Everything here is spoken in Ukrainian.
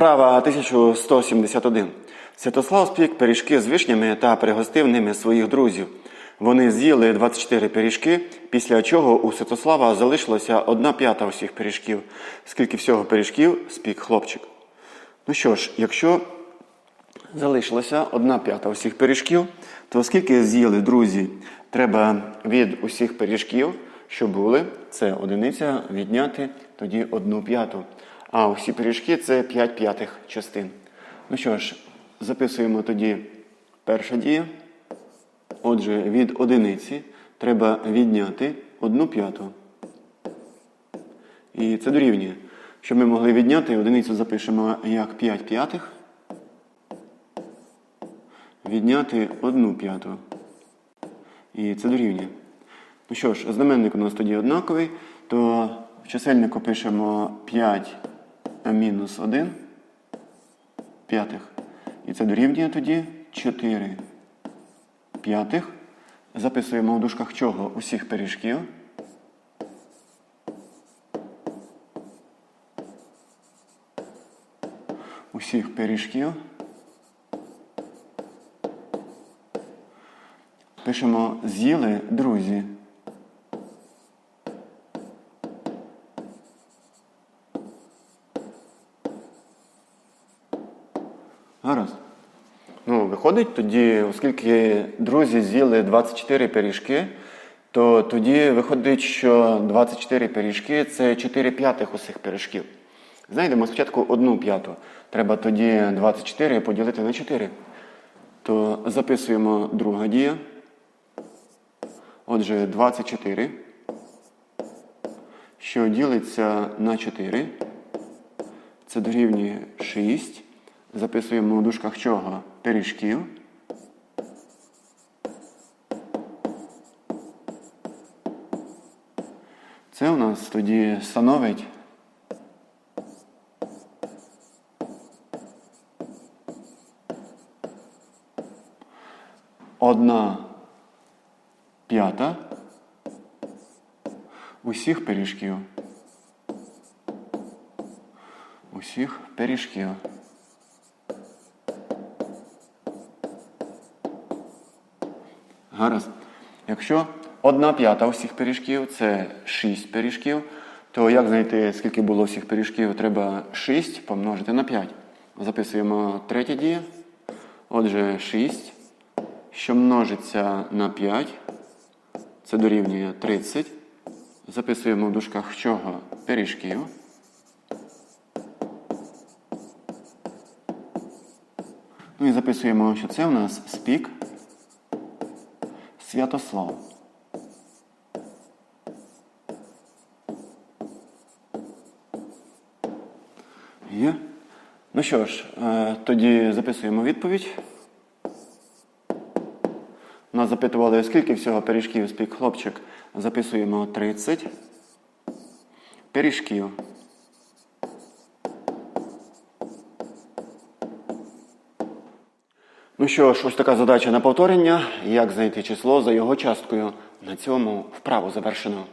Вправа 1171. Святослав спік пиріжки з вишнями та пригостив ними своїх друзів. Вони з'їли 24 пиріжки, після чого у Святослава залишилося одна п'ята усіх пиріжків. Скільки всього пиріжків спік хлопчик. Ну що ж, якщо залишилося одна п'ята усіх пиріжків, то скільки з'їли друзі, треба від усіх пиріжків, що були, це одиниця, відняти тоді одну п'яту. А усі пиріжки це 5 п'ятих частин. Ну що ж, записуємо тоді перша дія. Отже, від одиниці треба відняти одну п'яту. І це дорівнює. Щоб ми могли відняти, одиницю запишемо як 5 п'ятих. Відняти одну п'яту. І це дорівнює. Ну що ж, знаменник у нас тоді однаковий, то в чисельнику пишемо 5 мінус 1 п'ятих. І це дорівнює тоді 4 п'ятих. Записуємо в дужках чого? Усіх пиріжків. Усіх пиріжків. Пишемо з'їли друзі. Гаразд. Ну, виходить тоді, оскільки друзі з'їли 24 пиріжки, то тоді виходить, що 24 пиріжки це 4 п'ятих усіх пиріжків. Знайдемо спочатку одну п'яту. Треба тоді 24 поділити на 4. То записуємо друга дія. Отже, 24, що ділиться на 4. Це дорівнює 6. Записуємо у дужках чого? Пиріжків. Це у нас тоді становить одна п'ята усіх пиріжків. Усіх пиріжків. Гаразд. Якщо одна п'ята усіх пиріжків це 6 пиріжків, то як знайти, скільки було всіх пиріжків? Треба 6 помножити на 5. Записуємо третє діє. Отже, 6, що множиться на 5, це дорівнює 30. Записуємо в дужках чого? Пиріжків. Ну і записуємо, що це у нас спік. Святослав. Є. Ну що ж, е, тоді записуємо відповідь. Нас запитували, скільки всього пиріжків спік хлопчик. Записуємо 30. Пиріжків. Що ж, ось така задача на повторення. Як знайти число за його часткою. На цьому вправу завершено.